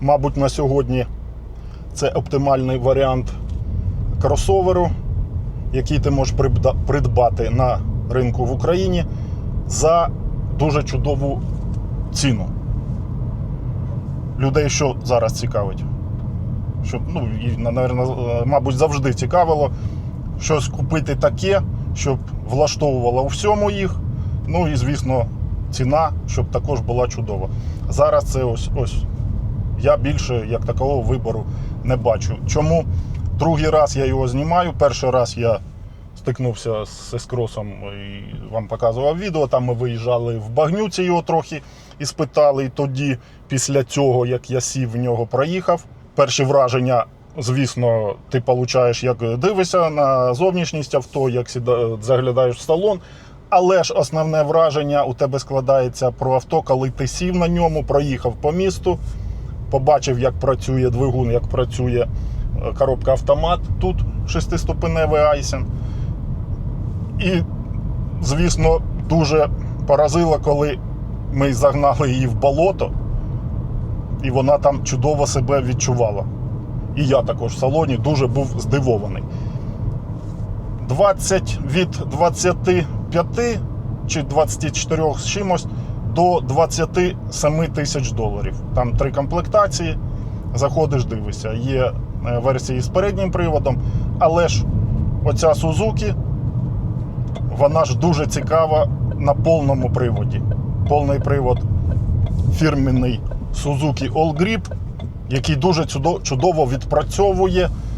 мабуть, на сьогодні це оптимальний варіант кросоверу, який ти можеш придбати на ринку в Україні за дуже чудову ціну. Людей що зараз цікавить? Щоб, ну, і, мабуть, завжди цікавило щось купити таке, щоб влаштовувало у всьому їх. Ну і, звісно, ціна, щоб також була чудова. Зараз це ось ось. Я більше як такого вибору не бачу. Чому другий раз я його знімаю? Перший раз я стикнувся з ескросом і вам показував відео. Там ми виїжджали в багнюці його трохи і спитали. І тоді, після цього, як я сів в нього, проїхав. Перші враження, звісно, ти получаєш, як дивишся на зовнішність авто, як заглядаєш в салон. Але ж основне враження у тебе складається про авто, коли ти сів на ньому, проїхав по місту, побачив, як працює двигун, як працює е, коробка автомат. Тут шестиступеневий Айсен. І, звісно, дуже поразило, коли ми загнали її в болото, і вона там чудово себе відчувала. І я також в салоні дуже був здивований. 20 від 25 чи 24 з чимось до 27 тисяч доларів. Там три комплектації. Заходиш, дивишся. Є е, версії з переднім приводом, але ж оця Suzuki, вона ж дуже цікава на повному приводі. Повний привод фірменний Suzuki All Grip, який дуже чудово відпрацьовує